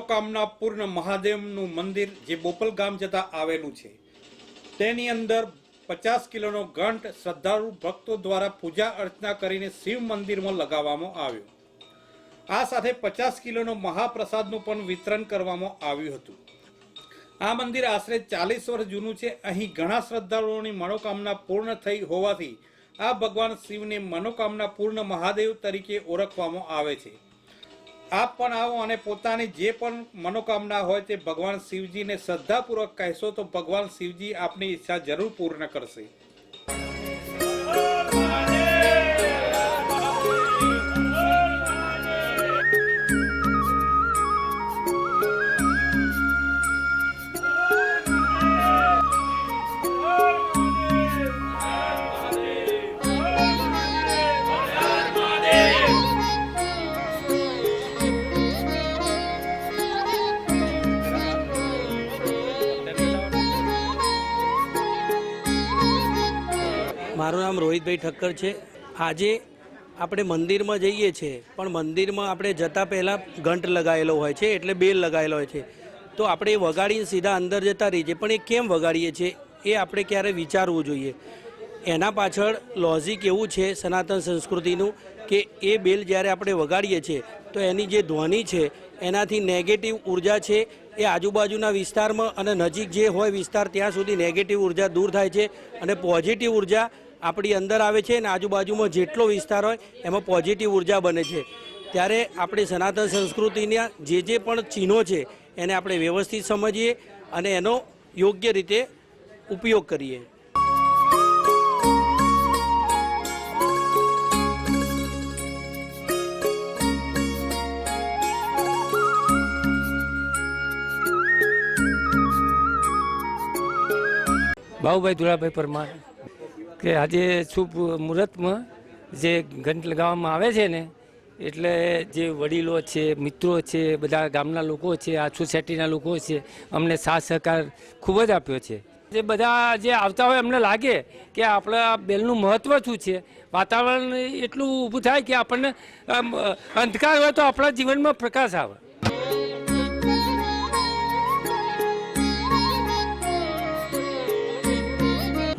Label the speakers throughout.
Speaker 1: પૂર્ણ મહાદેવનું મંદિર જે બોપલ ગામ જતા આવેલું છે. તેની અંદર પચાસ કિલોનો ઘંટ શ્રદ્ધાળુ ભક્તો દ્વારા પૂજા અર્ચના કરીને શિવ મંદિરમાં લગાવવામાં આવ્યો. આ સાથે પચાસ કિલોનો મહાપ્રસાદનું પણ વિતરણ કરવામાં આવ્યું હતું. આ મંદિર આશરે ચાલીસ વર્ષ જૂનું છે. અહીં ઘણા શ્રદ્ધાળુઓની મનોકામના પૂર્ણ થઈ હોવાથી આ ભગવાન શિવને મનોકામના પૂર્ણ મહાદેવ તરીકે ઓળખવામાં આવે છે. આપ પણ આવો અને પોતાની જે પણ મનોકામના હોય તે ભગવાન શિવજીને શ્રદ્ધાપૂર્વક કહેશો તો ભગવાન શિવજી આપની ઈચ્છા જરૂર પૂર્ણ કરશે.
Speaker 2: મારું નામ રોહિતભાઈ ઠક્કર છે. આજે આપણે મંદિરમાં જઈએ છીએ પણ મંદિરમાં આપણે જતાં પહેલાં ઘંટ લગાવેલો હોય છે, એટલે બેલ લગાવેલો હોય છે. તો આપણે એ વગાડીને સીધા અંદર જતા રહીએ છીએ, પણ એ કેમ વગાડીએ છીએ એ આપણે ક્યારે વિચારવું જોઈએ. એના પાછળ લોજિક એવું છે સનાતન સંસ્કૃતિનું કે એ બેલ જ્યારે આપણે વગાડીએ છીએ, તો એની જે ધ્વનિ છે, એનાથી નેગેટિવ ઊર્જા છે એ આજુબાજુના વિસ્તારમાં અને નજીક જે હોય વિસ્તાર, ત્યાં સુધી નેગેટિવ ઊર્જા દૂર થાય છે અને પોઝિટિવ ઊર્જા આપણી અંદર આવે છે અને આજુબાજુમાં જેટલો વિસ્તાર હોય, એમાં પોઝિટિવ ઊર્જા બને છે. ત્યારે આપણી સનાતન સંસ્કૃતિના જે જે પણ ચિહ્નો છે, એને આપણે વ્યવસ્થિત સમજીએ અને એનો યોગ્ય રીતે ઉપયોગ કરીએ.
Speaker 3: ભાઉભાઈ દુલાભાઈ પરમાર. કે આજે શુભ મુહૂર્તમાં જે ઘંટ લગાવવામાં આવે છે ને, એટલે જે વડીલો છે, મિત્રો છે, બધા ગામના લોકો છે, આ સોસાયટીના લોકો છે, અમને સાથ સહકાર ખૂબ જ આપ્યો છે. જે બધા જે આવતા હોય એમને લાગે કે આપણા બેલનું મહત્ત્વ શું છે? વાતાવરણ એટલું ઊભું થાય કે આપણને અંધકાર હોય તો આપણા જીવનમાં પ્રકાશ આવે.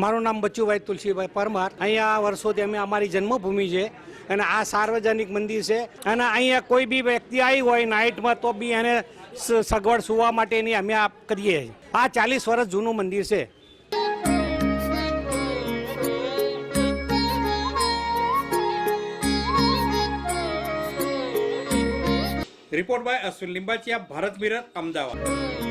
Speaker 4: મારું નામ બચુભાઈ તુલસીભાઈ પરમાર. અહીંયા વર્ષોથી અમે અમારી જન્મભૂમિ છે અને આ સાર્વજનિક મંદિર છે અને અહીંયા કોઈ બી વ્યક્તિ આવી હોય નાઇટમાં તો બી એને સગવડ સુવા માટેની અમે આ કરીએ આ ચાલીસ વર્ષ જૂનું મંદિર છે.
Speaker 1: Report by Ashwin Limbachiya, Bharat Mirror, Ahmedabad.